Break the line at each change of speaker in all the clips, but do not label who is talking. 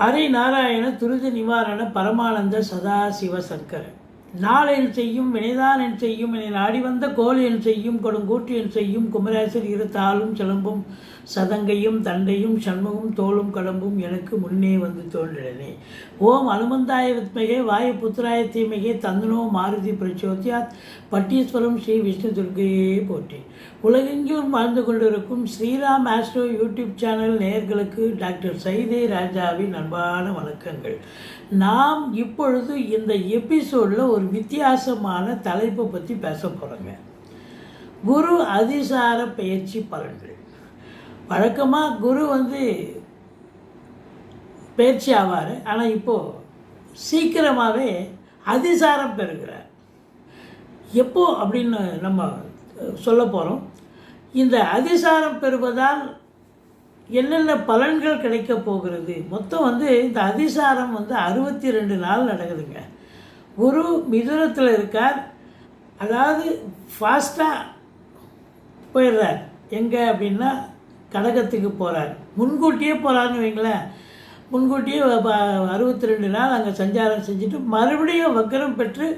ஹரி நாராயண துரித நிவாரண பரமானந்த சதாசிவ சங்கர நாளென் செய்யும் வினைதான் செய்யும் என நாடி வந்த கோல் என் செய்யும் கொடுங்கூற்று என் செய்யும் குமரேசர் இரு தாளும் சிலம்பும் சதங்கையும் தண்டையும் சண்முகம் தோளும் கடம்பும் எனக்கு முன்னே வந்து தோன்றினே ஓம் அனுமந்தாய வித்மகே வாயு புத்திராய தீமகே தந்தனோ மாருதி பிரச்சோத்யாத் பட்டீஸ்வரம் ஸ்ரீ விஷ்ணு துர்கையே போற்றி. உலகெங்கும் வாழ்ந்து கொண்டிருக்கும் ஸ்ரீராம் ஆஸ்ட்ரோ யூடியூப் சேனல் நேயர்களுக்கு டாக்டர் சைதே ராஜாவின் அன்பான வணக்கங்கள். நாம் இப்பொழுது இந்த எபிசோடில் ஒரு வித்தியாசமான தலைப்பை பற்றி பேச போகிறோங்க குரு அதிசார பயிற்சி பலன்கள். வழக்கமாக குரு வந்து பயிற்சி ஆவார். ஆனால் இப்போது சீக்கிரமாகவே அதிசாரம் பெறுகிறார். எப்போ அப்படின்னு நம்ம சொல்ல போகிறோம் இந்த அதிசாரம் பெறுவதால் என்னென்ன பலன்கள் கிடைக்க போகிறது? மொத்தம் வந்து இந்த அதிசாரம் வந்து அறுபத்தி ரெண்டு நாள் நடக்குதுங்க. குரு மிதுனத்தில் இருக்கார். அதாவது ஃபாஸ்ட்டாக போயிடுறார். எங்கே அப்படின்னா கடகத்துக்கு போகிறார் முன்கூட்டியே போகிறாருன்னு வைங்களேன். முன்கூட்டியே அறுபத்தி ரெண்டு நாள் அங்கே சஞ்சாரம் செஞ்சுட்டு மறுபடியும் வக்கரம் பெற்று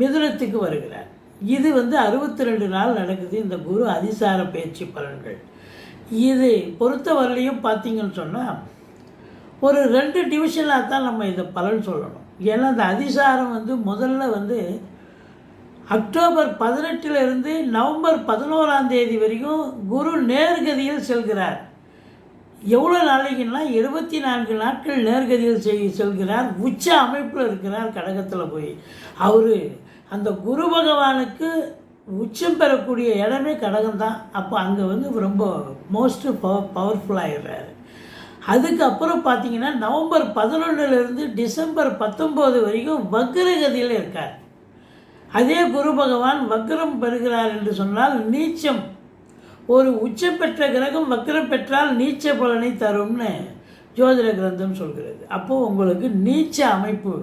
மிதுனத்துக்கு வருகிறார். இது வந்து அறுபத்தி ரெண்டு நாள் நடக்குது இந்த குரு அதிசார பயிற்சி பலன்கள். இது பொறுத்தவரையிலையும் பார்த்தீங்கன்னு சொன்னால் ஒரு ரெண்டு டிவிஷனாக தான் நம்ம இதை பலன் சொல்லணும். ஏன்னா இந்த அதிசாரம் வந்து முதல்ல வந்து அக்டோபர் பதினெட்டிலிருந்து நவம்பர் பதினோராம் தேதி வரைக்கும் குரு நேர்கதியில் செல்கிறார். எவ்வளோ நாளைக்குன்னா இருபத்தி நான்கு நாட்கள் நேர்கதியில் செய் செல்கிறார். உச்ச அமைப்பில் இருக்கிறார் கடகத்தில் போய். அவர் அந்த குரு பகவானுக்கு உச்சம் பெறக்கூடிய இடமே கடகம் தான் அப்போ அங்கே வந்து ரொம்ப மோஸ்ட் பவர் பவர்ஃபுல்லாகிடுறாரு அதுக்கப்புறம் பார்த்தீங்கன்னா நவம்பர் பதினொன்றுலேருந்து டிசம்பர் பத்தொம்போது வரைக்கும் வக்ரகதியில் இருக்கார். அதே குரு பகவான் வக்ரம் பெறுகிறார் என்று சொன்னால் நீச்சம். ஒரு உச்சம் பெற்ற கிரகம் வக்ரம் பெற்றால் நீச்ச பலனை தரும்னு ஜோதிட கிரந்தம் சொல்கிறது. அப்போது உங்களுக்கு நீச்ச அமைப்பு.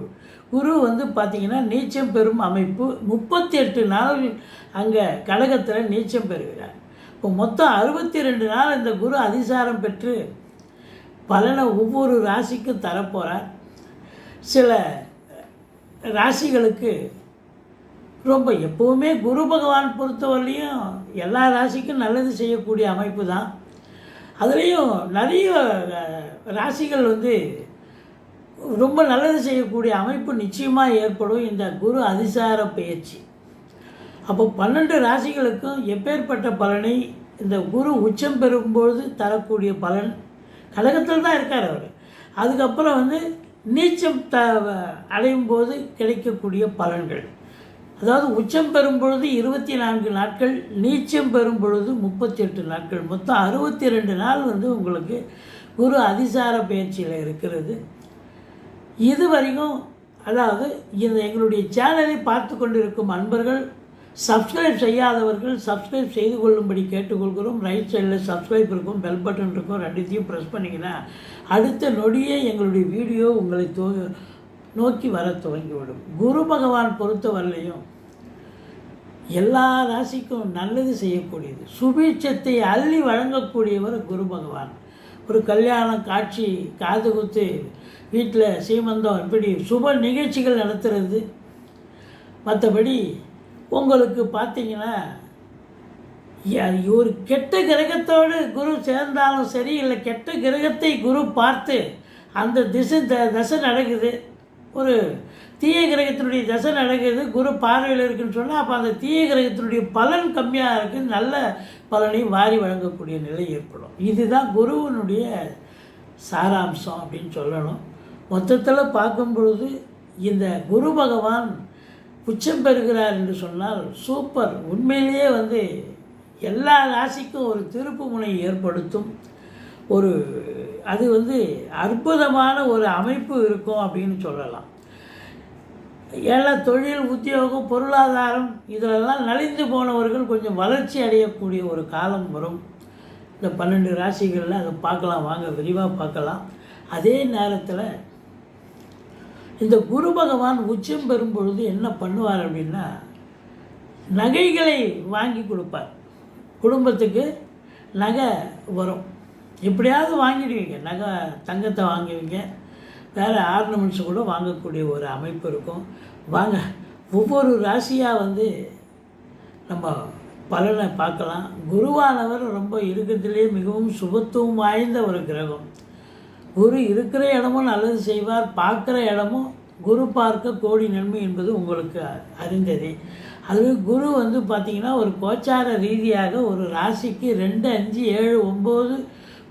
குரு வந்து பார்த்திங்கன்னா நீச்சம் பெறும் அமைப்பு. முப்பத்தி எட்டு நாள் அங்கே கழகத்தில் நீச்சம் பெறுகிறார். இப்போ மொத்தம் அறுபத்தி ரெண்டு நாள் இந்த குரு அதிசாரம் பெற்று பலனை ஒவ்வொரு ராசிக்கும் தரப்போகிறார் சில ராசிகளுக்கு ரொம்ப எப்போவுமே குரு பகவான் பொறுத்தவரையிலையும் எல்லா ராசிக்கும் நல்லது செய்யக்கூடிய அமைப்பு தான் அதுலேயும் நிறைய ராசிகள் வந்து ரொம்ப நல்லது செய்யக்கூடிய அமைப்பு நிச்சயமாக ஏற்படும் இந்த குரு அதிசார பயிற்சி. அப்போ பன்னெண்டு ராசிகளுக்கும் எப்பேற்பட்ட பலனை இந்த குரு உச்சம் பெறும்போது தரக்கூடிய பலன் கழகத்தில் தான் இருக்கார் அவர். அதுக்கப்புறம் வந்து நீச்சம் த அடையும் போது கிடைக்கக்கூடிய பலன்கள். அதாவது உச்சம் பெறும் பொழுது இருபத்தி நான்கு நாட்கள் நீச்சம் பெறும் பொழுது முப்பத்தி எட்டு நாட்கள். மொத்தம் அறுபத்தி ரெண்டு நாள் வந்து உங்களுக்கு குரு அதிசார பயிற்சியில் இருக்கிறது. இது வரைக்கும் அதாவது இந்த எங்களுடைய சேனலை பார்த்து கொண்டிருக்கும் அன்பர்கள் சப்ஸ்கிரைப் செய்யாதவர்கள் சப்ஸ்கிரைப் செய்து கொள்ளும்படி கேட்டுக்கொள்கிறோம். ரைட் சைடில் சப்ஸ்கிரைப் இருக்கும் பெல் பட்டன் இருக்கும் ரெண்டுத்தையும் ப்ரெஸ் பண்ணிங்கன்னா அடுத்த நொடியே எங்களுடைய வீடியோ உங்களை தோ நோக்கி வர துவங்கிவிடும். குரு பகவான் பொறுத்தவரையிலையும் எல்லா ராசிக்கும் நல்லது செய்யக்கூடியது. சுபீட்சத்தை அள்ளி வழங்கக்கூடியவர் குரு பகவான். ஒரு கல்யாணம் காட்சி காது குத்து வீட்டில் சீமந்தம் இப்படி சுப நிகழ்ச்சிகள் நடத்துறது. மற்றபடி உங்களுக்கு பார்த்தீங்கன்னா ஒரு கெட்ட கிரகத்தோடு குரு சேர்ந்தாலும் சரி இல்லை கெட்ட கிரகத்தை குரு பார்த்து அந்த திசை த தசை நடக்குது. ஒரு தீய கிரகத்தினுடைய தசை நடக்கிறது குரு பார்வையில் இருக்குன்னு சொன்னால் அப்போ அந்த தீய கிரகத்தினுடைய பலன் கம்மியாக இருக்குது நல்ல பலனையும் வாரி வழங்கக்கூடிய நிலை ஏற்படும். இதுதான் குருவனுடைய சாராம்சம் அப்படின்னு சொல்லணும். மொத்தத்தில் பார்க்கும் பொழுது இந்த குரு பகவான் உச்சம் பெறுகிறார் என்று சொன்னால் சூப்பர் உண்மையிலேயே வந்து எல்லா ராசிக்கும் ஒரு திருப்பு முனை ஏற்படுத்தும். ஒரு அது வந்து அற்புதமான ஒரு அமைப்பு இருக்கும் அப்படின்னு சொல்லலாம். ஏன்னா தொழில் உத்தியோகம் பொருளாதாரம் இதிலெல்லாம் நலிந்து போனவர்கள் கொஞ்சம் வளர்ச்சி அடையக்கூடிய ஒரு காலம் வரும். இந்த பன்னெண்டு ராசிகளில் அதை பார்க்கலாம் வாங்க விரிவாக பார்க்கலாம். அதே நேரத்தில் இந்த குரு பகவான் உச்சம் பெறும் பொழுது என்ன பண்ணுவார் அப்படின்னா நகைகளை வாங்கி கொடுப்பார். குடும்பத்துக்கு நகை வரும். எப்படியாவது வாங்கிடுவீங்க. நகை தங்கத்தை வாங்குவீங்க. வேறு ஆர்னமெண்ட்ஸ் கூட வாங்கக்கூடிய ஒரு அமைப்பு இருக்கும். வாங்க ஒவ்வொரு ராசியாக வந்து நம்ம பலனை பார்க்கலாம். குருவானவர் ரொம்ப இருக்கிறதுலே மிகவும் சுபத்துவம் வாய்ந்த ஒரு கிரகம். குரு இருக்கிற இடமும் நல்லது செய்வார் பார்க்குற இடமும் குரு பார்க்க கோடி நன்மை என்பது உங்களுக்கு அறிந்ததே. அது குரு வந்து பார்த்திங்கன்னா ஒரு கோச்சார ரீதியாக ஒரு ராசிக்கு ரெண்டு அஞ்சு ஏழு ஒம்பது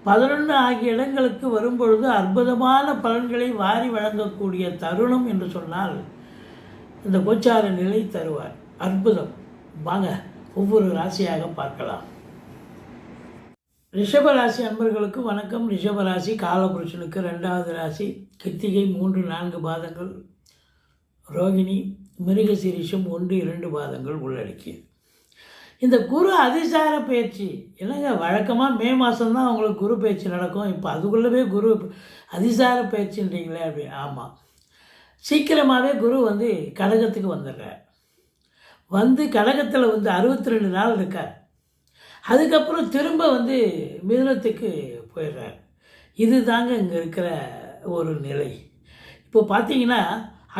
பதினொன்று ஆகிய இடங்களுக்கு வரும்பொழுது அற்புதமான பலன்களை வாரி வழங்கக்கூடிய தருணம் என்று சொன்னால் இந்த கோச்சார நிலை தருவார். அற்புதம். வாங்க ஒவ்வொரு ராசியாக பார்க்கலாம். ரிஷபராசி அன்பர்களுக்கு வணக்கம். ரிஷபராசி காலபுருஷனுக்கு ரெண்டாவது ராசி கிருத்திகை மூன்று நான்கு பாதங்கள் ரோகிணி மிருகசிரிஷம் ஒன்று இரண்டு பாதங்கள் உள்ளடக்கியது. இந்த குரு அதிசார பயிற்சி. என்னங்க வழக்கமாக மே மாதம்தான் அவங்களுக்கு குரு பயிற்சி நடக்கும். இப்போ அதுக்குள்ளவே குரு அதிசார பயிற்சின்றீங்களே அப்படி. ஆமாம் சீக்கிரமாகவே குரு வந்து கடகத்துக்கு வந்துடுறார். வந்து கடகத்தில் வந்து அறுபத்தி ரெண்டு நாள் இருக்கார். அதுக்கப்புறம் திரும்ப வந்து மிதுனத்துக்கு போயிடுறார். இது தாங்க இங்கே இருக்கிற ஒரு நிலை. இப்போ பார்த்தீங்கன்னா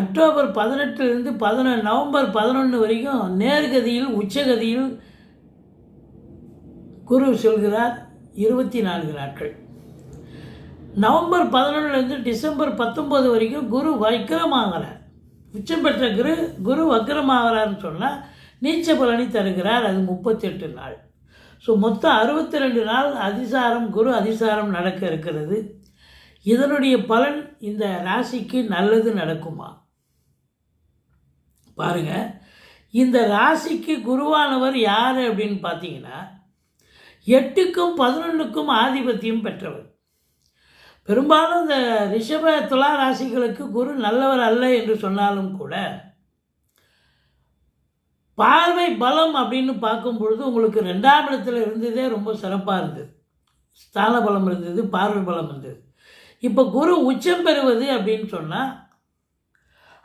அக்டோபர் பதினெட்டுலேருந்து பதினொன்று நவம்பர் பதினொன்று வரைக்கும் நேர்கதியில் உச்சகதியில் குரு செல்கிறார் இருபத்தி நான்கு நாட்கள். நவம்பர் பதினொன்றுலேருந்து டிசம்பர் பத்தொம்போது வரைக்கும் குரு வக்கரமாகிறார் உச்சம் பெற்ற குரு குரு வக்கரமாகிறார்னு சொன்னால் நீச்ச பலனை தருகிறார் அது முப்பத்தெட்டு நாள். ஸோ மொத்தம் அறுபத்தி ரெண்டு நாள் அதிசாரம் குரு அதிசாரம் நடக்க இருக்கிறது. இதனுடைய பலன் இந்த ராசிக்கு நல்லது நடக்குமா? பாருங்க இந்த ராசிக்கு குருவானவர் யார் அப்படின்னு பார்த்தீங்கன்னா எட்டுக்கும் பதினொன்றுக்கும் ஆதிபத்தியம் பெற்றவர். பெரும்பாலும் இந்த ரிஷப துலா ராசிகளுக்கு குரு நல்லவர் அல்ல என்று சொன்னாலும் கூட பார்வை பலம் அப்படின்னு பார்க்கும் பொழுது உங்களுக்கு ரெண்டாம் இடத்துல இருந்ததே ரொம்ப சிறப்பாக இருந்தது. ஸ்தான பலம் இருந்தது பார்வை பலம் இருந்தது. இப்போ குரு உச்சம் பெறுவது அப்படின்னு சொன்னால்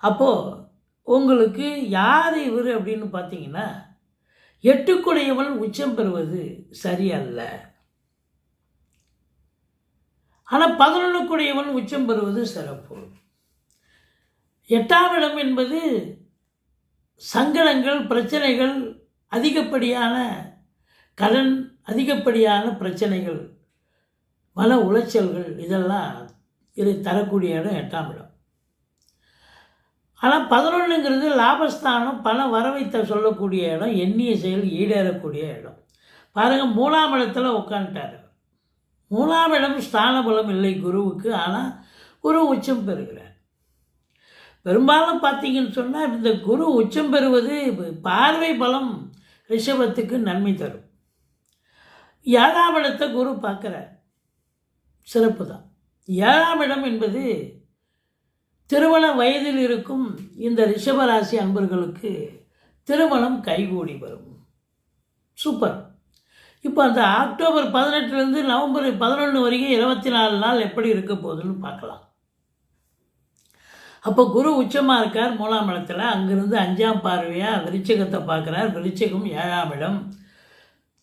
அப்போது உங்களுக்கு யார் இவர் அப்படின்னு பார்த்தீங்கன்னா எட்டுக்குடையவன் உச்சம் பெறுவது சரியல்ல. ஆனால் பதினொன்றுக்குடையவன் உச்சம் பெறுவது சிறப்பு. எட்டாம் இடம் என்பது சங்கடங்கள் பிரச்சனைகள் அதிகப்படியான கடன் அதிகப்படியான பிரச்சனைகள் மன உளைச்சல்கள் இதெல்லாம் இதை தரக்கூடிய இடம் எட்டாம் இடம். ஆனால் பதினொன்றுங்கிறது லாபஸ்தானம் பல வரவைத்த சொல்லக்கூடிய இடம் எண்ணிய செயல் ஈடேறக்கூடிய இடம். பாருங்கள் மூணாம் இடத்துல உட்காந்துட்டார் மூணாம் இடம் ஸ்தான பலம் இல்லை குருவுக்கு ஆனால் குரு உச்சம் பெறுகிறார். பெரும்பாலும் பார்த்தீங்கன்னு சொன்னால் இந்த குரு உச்சம் பெறுவது பார்வை பலம் ரிஷபத்துக்கு நன்மை தரும். ஏழாம் இடத்தை குரு பார்க்குறார். சிறப்பு தான் ஏழாம் இடம் என்பது திருமண வயதில் இருக்கும் இந்த ரிஷபராசி அன்பர்களுக்கு திருமணம் கைகூடி வரும். சூப்பர். இப்போ அந்த அக்டோபர் பதினெட்டுலேருந்து நவம்பர் பதினொன்று வரைக்கும் இருபத்தி நாலு நாள் எப்படி இருக்க போகுதுன்னு பார்க்கலாம். அப்போ குரு உச்சமாக இருக்கார் மூலாமலத்தில் இடத்துல. அஞ்சாம் பார்வையாக விருச்சகத்தை பார்க்குறார். விருச்சகம் ஏழாம் இடம்.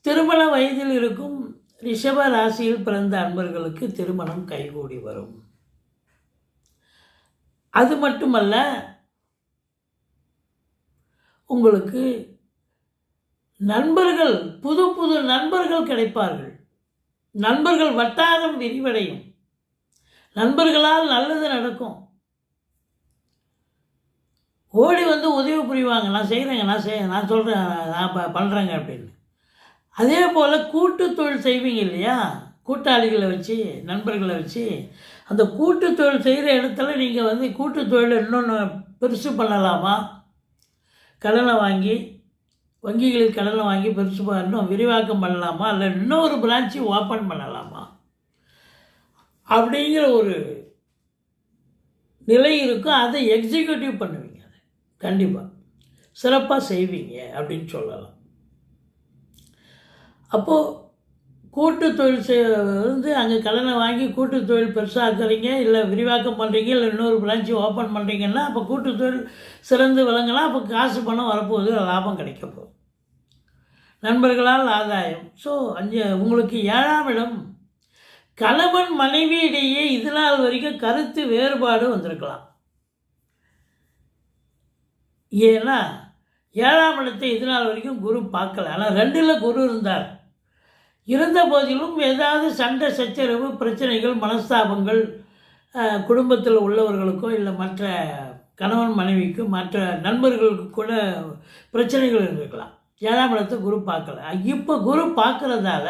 திருமண வயதில் இருக்கும் ரிஷப ராசியில் பிறந்த அன்பர்களுக்கு திருமணம் கைகூடி வரும். அது மட்டுமல்ல உங்களுக்கு நண்பர்கள் புது புது நண்பர்கள் கிடைப்பார்கள். நண்பர்கள் வட்டாரம் விரிவடையும். நண்பர்களால் நல்லது நடக்கும். ஓடி வந்து உதவி புரிவாங்க நான் செய்கிறேங்க நான் செய் நான் சொல்கிறேன் நான் ப பண்ணுறேங்க அப்படின்னு. அதே போல் கூட்டு தொழில் செய்வீங்க இல்லையா? கூட்டாளிகளை வச்சு நண்பர்களை வச்சு அந்த கூட்டு தொழில் செய்கிற இடத்துல நீங்கள் வந்து கூட்டு தொழில் இன்னொன்று பெருசு பண்ணலாமா? கடனை வாங்கி வங்கிகளில் கடனை வாங்கி பெருசு இன்னும் விரிவாக்கம் பண்ணலாமா? இல்லை இன்னொரு பிரான்ச்சு ஓப்பன் பண்ணலாமா? அப்படிங்கிற ஒரு நிலை இருக்கும். அதை எக்ஸிக்யூட்டிவ் பண்ணுவீங்க அதை. கண்டிப்பாக சிறப்பாக செய்வீங்க அப்படின்னு சொல்லலாம். அப்போது கூட்டு தொழில் செய் வந்து அங்கே கடனை வாங்கி கூட்டு தொழில் பெருசாக்குறீங்க இல்லை விரிவாக்கம் பண்ணுறீங்க இல்லை இன்னொரு பிரான்ச்சு ஓப்பன் பண்ணுறீங்கன்னா அப்போ கூட்டு தொழில் சிறந்து விளங்கலாம் அப்போ காசு பணம் வரப்போகுது லாபம் கிடைக்க போகுது. நண்பர்களால் ஆதாயம். ஸோ அஞ்சு உங்களுக்கு ஏழாம் இடம். கணவன் மனைவியிடையே இது நாள் வரைக்கும் கருத்து வேறுபாடு வந்திருக்கலாம். ஏன்னா ஏழாம் இடத்தை இது நாள் வரைக்கும் குரு பார்க்கல. ஆனால் ரெண்டில் குரு இருந்தார். இருந்த போதிலும் ஏதாவது சண்டை சச்சரவு பிரச்சனைகள் மனஸ்தாபங்கள் குடும்பத்தில் உள்ளவர்களுக்கோ இல்லை மற்ற கணவன் மனைவிக்கு மற்ற நண்பர்களுக்கு கூட பிரச்சனைகள் இருந்திருக்கலாம் ஏழாம் இடத்தை குரு பார்க்கல. இப்போ குரு பார்க்குறதால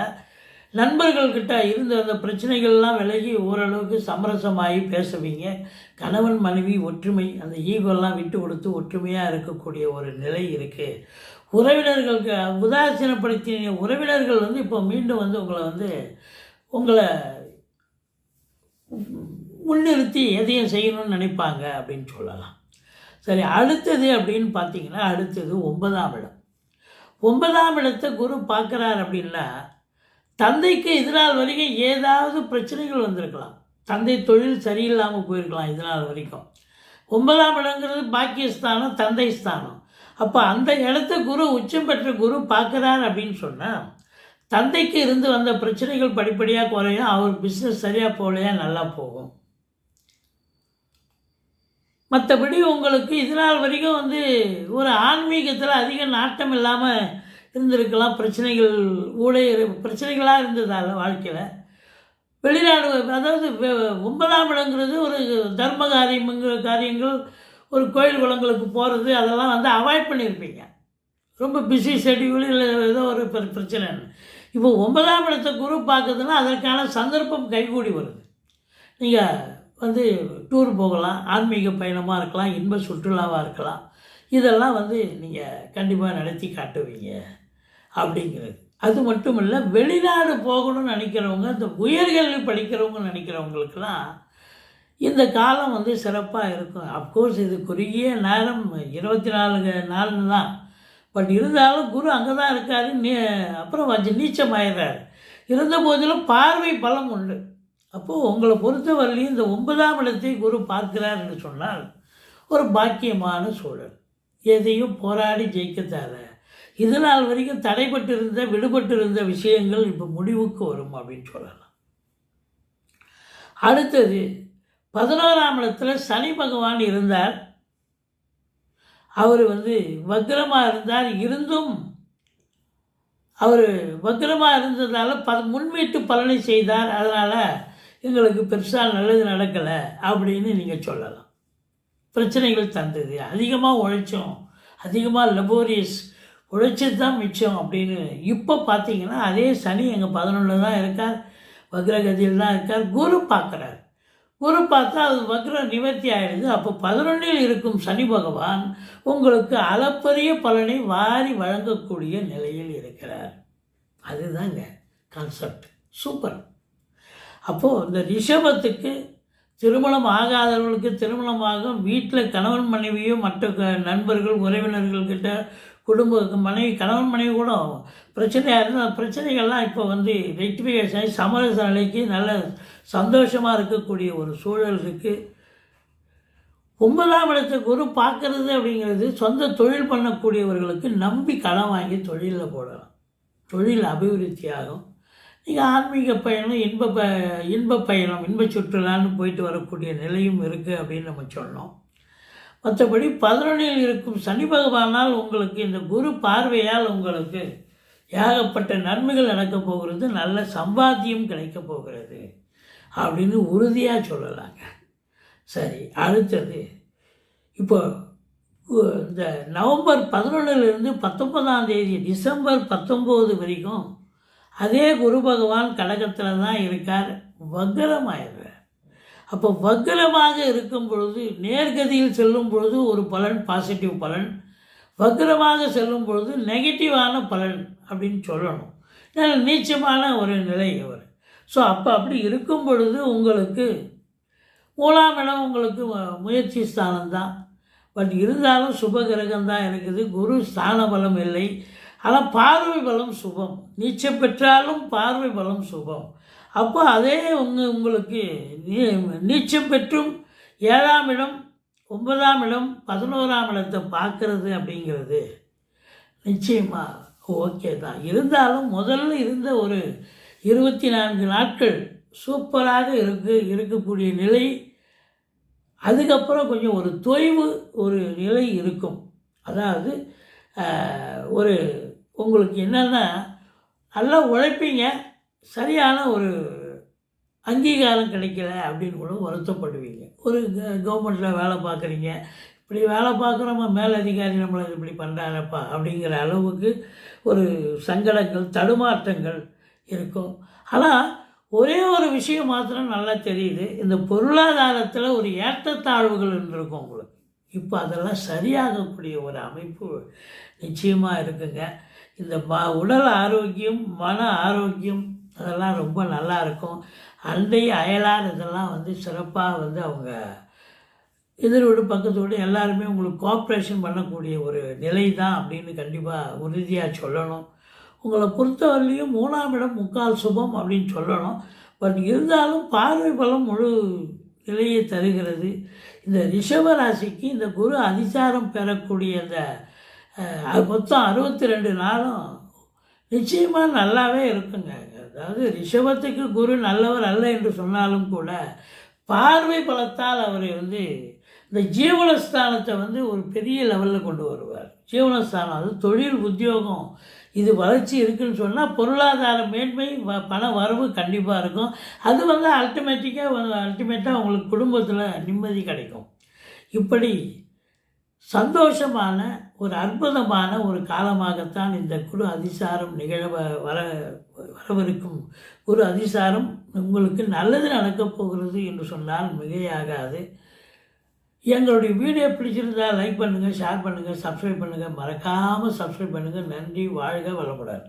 நண்பர்கள்கிட்ட இருந்த அந்த பிரச்சனைகள்லாம் விலகி ஓரளவுக்கு சமரசமாகி பேசுவீங்க. கணவன் மனைவி ஒற்றுமை அந்த ஈகோலாம் விட்டு கொடுத்து ஒற்றுமையாக இருக்கக்கூடிய ஒரு நிலை இருக்குது உறவினர்களுக்கு உதாசீனப்படுத்திய உறவினர்கள் வந்து இப்போ மீண்டும் வந்து உங்களை வந்து உங்களை முன்னிறுத்தி எதையும் செய்யணும்னு நினைப்பாங்க அப்படின்னு சொல்லலாம். சரி அடுத்தது அப்படின்னு பார்த்தீங்கன்னா அடுத்தது ஒன்பதாம் இடம். ஒன்பதாம் இடத்தை குரு பார்க்குறார் அப்படின்னா தந்தைக்கு இதனால் வரைக்கும் ஏதாவது பிரச்சனைகள் வந்திருக்கலாம். தந்தை தொழில் சரியில்லாமல் போயிருக்கலாம் இதனால் வரைக்கும். ஒன்பதாம் இடங்கிறது பாக்கியஸ்தானம் தந்தை ஸ்தானம். அப்போ அந்த இடத்த குரு உச்சம் பெற்ற குரு பார்க்குறார் அப்படின்னு சொன்னால் தந்தைக்கு இருந்து வந்த பிரச்சனைகள் படிப்படியாக குறையும் அவர் பிஸ்னஸ் சரியாக போகலையா நல்லா போகும். மற்றபடி உங்களுக்கு இது நாள் வரைக்கும் வந்து ஒரு ஆன்மீகத்தில் அதிக நாட்டம் இல்லாமல் இருந்திருக்கலாம். பிரச்சனைகள் ஊழியர் பிரச்சனைகளாக இருந்ததால் வாழ்க்கையில்? வெளிநாடு அதாவது ஒன்பதாம் இடங்கிறது ஒரு தர்ம காரியங்கிற காரியங்கள் ஒரு கோயில் குளங்களுக்கு போகிறது அதெல்லாம் வந்து அவாய்ட் பண்ணியிருப்பீங்க. ரொம்ப பிஸி ஷெடியூல் இல்லை ஏதோ ஒரு பிர- பிரச்சனைன்னு இப்போ ஒன்பதாம் இடத்தை குரு பார்க்குறதுன்னா அதற்கான சந்தர்ப்பம் கைகூடி வருது. நீங்கள் வந்து டூர் போகலாம் ஆன்மீக பயணமாக இருக்கலாம் இன்ப சுற்றுலாவாக இருக்கலாம். இதெல்லாம் வந்து நீங்கள் கண்டிப்பாக நடத்தி காட்டுவீங்க. அப்படிங்கிறது. அது மட்டும் இல்லை வெளிநாடு போகணும்னு நினைக்கிறவங்க இந்த உயர்கல்வி படிக்கிறவங்க நினைக்கிறவங்களுக்கெல்லாம் இந்த காலம் வந்து சிறப்பாக இருக்கும். அப்கோர்ஸ் இது குறுகிய நேரம் இருபத்தி நாலு நாள் தான். பட் இருந்தாலும் குரு அங்கே தான் இருக்கார் நீ அப்புறம் வச்சு நீச்சமாயிடுறாரு இருந்த போதிலும் பார்வை பலம் உண்டு. அப்போது உங்களை பொறுத்தவரையிலையும் இந்த ஒன்பதாம் இடத்தை குரு பார்க்கிறார் என்று சொன்னால் ஒரு பாக்கியமான சூழல். எதையும் போராடி ஜெயிக்கத்தால. இது நாள் வரைக்கும் தடைப்பட்டிருந்த விடுபட்டிருந்த விஷயங்கள் இப்போ முடிவுக்கு வரும் அப்படின்னு சொல்லலாம். அடுத்தது பதினோராம் இடத்துல சனி பகவான் இருந்தார். அவர் வந்து வக்ரமாக இருந்தார். இருந்தும் அவர் வக்ரமாக இருந்ததால் ப முன்வீட்டு பலனை செய்தார். அதனால் எங்களுக்கு பெருசாக நல்லது நடக்கலை அப்படின்னு நீங்கள் சொல்லலாம். பிரச்சனைகள் தந்தது. அதிகமாக உழைச்சோம். அதிகமாக லெபோரியஸ் உழைச்சது தான் மிச்சம் அப்படின்னு இப்போ பார்த்தீங்கன்னா அதே சனி எங்கள் பதினொன்றில் தான் இருக்கார் வக்ரகதியில் தான் இருக்கார் குரு பார்க்குறார். குரு பார்த்தா அது வக்ரம் நிவர்த்தி ஆயிடுது. அப்போ பதினொன்றில் இருக்கும் சனி பகவான் உங்களுக்கு அளப்பரிய பலனை வாரி வழங்கக்கூடிய நிலையில் இருக்கிறார். அதுதாங்க கான்செப்ட் சூப்பர் அப்போது இந்த ரிஷபத்துக்கு திருமணம் ஆகாதவர்களுக்கு திருமணமாகும். வீட்டில் கணவன் மனைவியும் மற்ற க- நண்பர்கள் உறவினர்கள்கிட்ட குடும்ப மனைவி கணவன் மனைவி கூட பிரச்சனையாக இருந்தால் பிரச்சனைகள்லாம் இப்போ வந்து ரெக்டிஃபிகேஷன் ஆகி சமரச நிலைக்கு நல்ல சந்தோஷமாக இருக்கக்கூடிய ஒரு சூழல் இருக்குது ஒன்பதாம் இடத்தை குரு பார்க்குறது அப்படிங்கிறது சொந்த தொழில் பண்ணக்கூடியவர்களுக்கு நம்பி கடன் வாங்கி தொழிலில் போடலாம். தொழில் அபிவிருத்தி ஆகும் நீங்கள் ஆன்மீக பயணம் இன்ப ப இன்ப பயணம் இன்ப சுற்றுலான்னு போயிட்டு வரக்கூடிய நிலையும் இருக்குது அப்படின்னு நம்ம சொன்னோம். மற்றபடி பதினொன்றில் இருக்கும் சனி பகவானால் உங்களுக்கு இந்த குரு பார்வையால் உங்களுக்கு ஏகப்பட்ட நன்மைகள் நடக்கப் போகிறது நல்ல சம்பாத்தியம் கிடைக்கப் போகிறது அப்படின்னு உறுதியாக சொல்லலாங்க. சரி அடுத்தது. இப்போ இந்த நவம்பர் பதினொன்றுலேருந்து பத்தொன்பதாம் தேதி டிசம்பர் பத்தொம்போது வரைக்கும் அதே குரு பகவான் கடகத்தில் தான் இருக்கார் வக்கரமாயிடுறார் அப்போ வக்கரமாக இருக்கும் பொழுது நேர்கதியில் செல்லும் பொழுது ஒரு பலன் பாசிட்டிவ் பலன். வக்கரமாக செல்லும் பொழுது நெகட்டிவான பலன் அப்படின்னு சொல்லணும். ஏன்னா நீச்சமான ஒரு நிலை அவர். ஸோ அப்போ அப்படி இருக்கும் பொழுது உங்களுக்கு மூலாம் இடம் உங்களுக்கு முயற்சி ஸ்தானம் தான் பட் இருந்தாலும் சுப கிரகம் தான் இருக்குது. குரு ஸ்தான பலம் இல்லை. ஆனால் பார்வை பலம் சுபம். நீச்சம் பெற்றாலும் பார்வை பலம் சுபம். அப்போ அதே உங்க உங்களுக்கு நீ- நீச்சம் பெற்றும் ஏழாம் இடம் ஒன்பதாம் இடம் பதினோராம் இடத்தை பார்க்குறது அப்படிங்கிறது நிச்சயமாக ஓகே தான். இருந்தாலும் முதல்ல இருந்த ஒரு இருபத்தி நான்கு நாட்கள் சூப்பராக இருக்கு இருக்கக்கூடிய நிலை. அதுக்கப்புறம் கொஞ்சம் ஒரு தொய்வு ஒரு நிலை இருக்கும். அதாவது ஒரு உங்களுக்கு என்னென்னா நல்லா உழைப்பீங்க. சரியான ஒரு அங்கீகாரம் கிடைக்கல அப்படின்னு கூட வருத்தப்படுவீங்க. ஒரு கவர்மெண்ட்டில் வேலை பார்க்குறீங்க. இப்படி வேலை பார்க்குறோமா மேலதிகாரி நம்மளை இப்படி பண்ணுறாரப்பா அப்படிங்கிற அளவுக்கு ஒரு சங்கடங்கள் தடுமாற்றங்கள் இருக்கும். ஆனால் ஒரே ஒரு விஷயம் மாத்திரம் நல்லா தெரியுது. இந்த பொருளாதாரத்தில் ஒரு ஏற்றத்தாழ்வுகள் இருந்திருக்கும் உங்களுக்கு. இப்போ அதெல்லாம் சரியாகக்கூடிய ஒரு அமைப்பு நிச்சயமாக இருக்குங்க. இந்த ம உடல் ஆரோக்கியம் மன ஆரோக்கியம் அதெல்லாம் ரொம்ப நல்லா இருக்கும் அண்டை அயலார் இதெல்லாம் வந்து சிறப்பாக வந்து அவங்க எதிர் வீடு பக்கத்து வீடு எல்லாருமே உங்களுக்கு கோஆப்ரேஷன் பண்ணக்கூடிய ஒரு நிலை தான் அப்படின்னு கண்டிப்பாக உறுதியாக சொல்லணும். உங்களை பொறுத்தவரையிலையும் மூணாம் இடம் முக்கால் சுபம் அப்படின்னு சொல்லணும். பட் இருந்தாலும் பார்வை பலம் முழு நிலையை தருகிறது. இந்த ரிஷப ராசிக்கு இந்த குரு அதிசாரம் பெறக்கூடிய இந்த மொத்தம் அறுபத்தி ரெண்டு நாளும் நிச்சயமாக நல்லாவே இருக்குங்க. அதாவது ரிஷபத்துக்கு குரு நல்லவர் அல்ல என்று சொன்னாலும் கூட பார்வை பலத்தால் அவரை வந்து இந்த ஜீவனஸ்தானத்தை வந்து ஒரு பெரிய லெவலில் கொண்டு வருவார். ஜீவனஸ்தானம் அது தொழில் உத்தியோகம் இது வளர்ச்சி இருக்குன்னு சொன்னால் பொருளாதார மேன்மை வ பண வரவு கண்டிப்பாக இருக்கும். அது வந்து அல்டிமேட்டிக்காக அல்டிமேட்டாக உங்களுக்கு குடும்பத்தில் நிம்மதி கிடைக்கும். இப்படி சந்தோஷமான ஒரு அற்புதமான ஒரு காலமாகத்தான் இந்த குரு அதிசாரம் நிகழ வ- வர வரவிருக்கும். குரு அதிசாரம் உங்களுக்கு நல்லது நடக்கப் போகிறது என்று சொன்னால் மிகையாகாது. எங்களுடைய வீடியோ பிடிச்சிருந்தா லைக் பண்ணுங்கள் ஷேர் பண்ணுங்கள் சப்ஸ்கிரைப் பண்ணுங்கள் மறக்காமல் சப்ஸ்கிரைப் பண்ணுங்கள் நன்றி வாழ்க வளமுடன்.